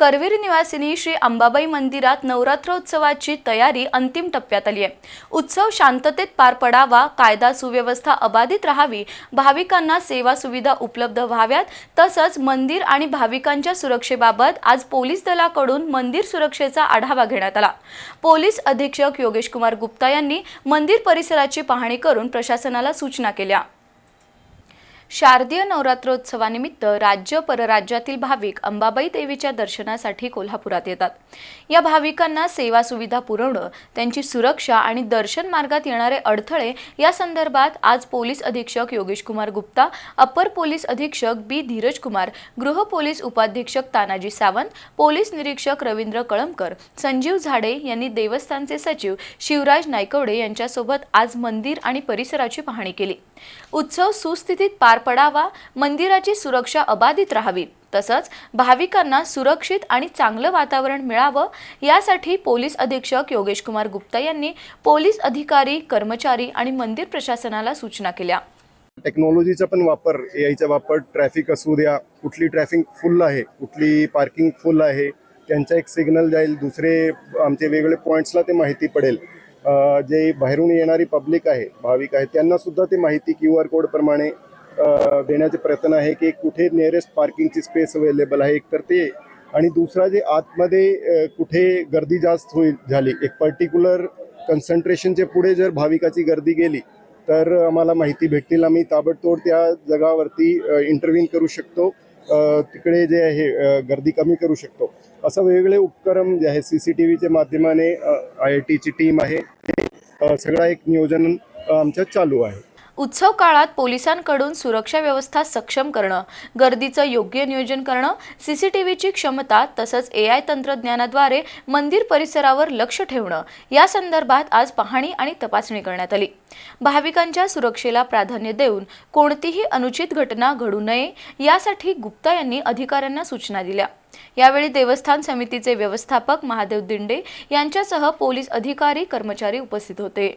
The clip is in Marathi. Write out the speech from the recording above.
करवीर निवासिनी श्री अंबाबाई मंदिरात नवरात्रोत्सवाची तयारी अंतिम टप्प्यात आली आहे. उत्सव शांततेत पार पडावा कायदा सुव्यवस्था अबाधित राहावी भाविकांना सेवा सुविधा उपलब्ध व्हाव्यात तसंच मंदिर आणि भाविकांच्या सुरक्षेबाबत आज पोलीस दलाकडून मंदिर सुरक्षेचा आढावा घेण्यात आला. पोलीस अधीक्षक योगेश कुमार गुप्ता यांनी मंदिर परिसराची पाहणी करून प्रशासनाला सूचना केल्या. शारदीय नवरात्रोत्सवानिमित्त राज्य परराज्यातील भाविक अंबाबाई देवीच्या दर्शनासाठी कोल्हापुरात येतात. या भाविकांना सेवा सुविधा पुरवणं त्यांची सुरक्षा आणि दर्शन मार्गात येणारे अडथळे या संदर्भात आज पोलीस अधीक्षक योगेश कुमार गुप्ता अपर पोलीस अधीक्षक बी धीरज कुमार गृह पोलीस उपाधीक्षक तानाजी सावंत पोलीस निरीक्षक रवींद्र कळमकर संजीव झाडे यांनी देवस्थानचे सचिव शिवराज नायकवडे यांच्यासोबत आज मंदिर आणि परिसराची पाहणी केली. उत्सव सुस्थितीत पार पडावा मंदिराची सुरक्षा अबाधित राहावी. तसंच भाविकांना सुरक्षित आणि चांगलं वातावरण मिळावं यासाठी पोलीस अधीक्षक योगेश कुमार गुप्ता यांनी पोलीस अधिकारी कर्मचारी आणि मंदिर प्रशासनाला सूचना केल्या. टेक्नॉलॉजीचा पण वापर एआयचा वापर ट्रॅफिक असू द्या कुठली ट्रॅफिक फुल आहे कुठली पार्किंग फुल आहे त्यांचा एक सिग्नल जाईल दुसरे आमचे वेगवेगळे पॉईंट्सला ते माहिती पडेल. जे बाहेरून येणारी पब्लिक आहे भाविक आहे त्यांना सुद्धा ते माहिती क्यू आर कोड प्रमाणे देण्याचे प्रयत्न आहे की कुठे नियरेस्ट पार्किंगची स्पेस अवेलेबल आहे एक तर ते. आणि दुसरा जे आतमध्ये कुठे गर्दी जास्त होईल झाली. एक पर्टिक्युलर कन्सन्ट्रेशनच्या पुढे जर भाविकाची गर्दी गेली तर आम्हाला माहिती भेटतील. आम्ही ताबडतोब त्या जगावरती इंटरव्हीन करू शकतो. तिकडे जे आहे गर्दी कमी करू शकतो. असं वेगवेगळे उपक्रम जे आहे सी सी टी व्हीच्या माध्यमाने आय आय टीची टीम आहे. सगळा एक नियोजन आमच्या चालू आहे. उत्सव काळात पोलिसांकडून सुरक्षा व्यवस्था सक्षम करणं गर्दीचं योग्य नियोजन करणं सीसीटीव्हीची क्षमता तसंच ए आय तंत्रज्ञानाद्वारे मंदिर परिसरावर लक्ष ठेवणं या संदर्भात आज पाहणी आणि तपासणी करण्यात आली. भाविकांच्या सुरक्षेला प्राधान्य देऊन कोणतीही अनुचित घटना घडू नये यासाठी गुप्ता यांनी अधिकाऱ्यांना सूचना दिल्या. यावेळी देवस्थान समितीचे व्यवस्थापक महादेव दिंडे यांच्यासह पोलीस अधिकारी कर्मचारी उपस्थित होते.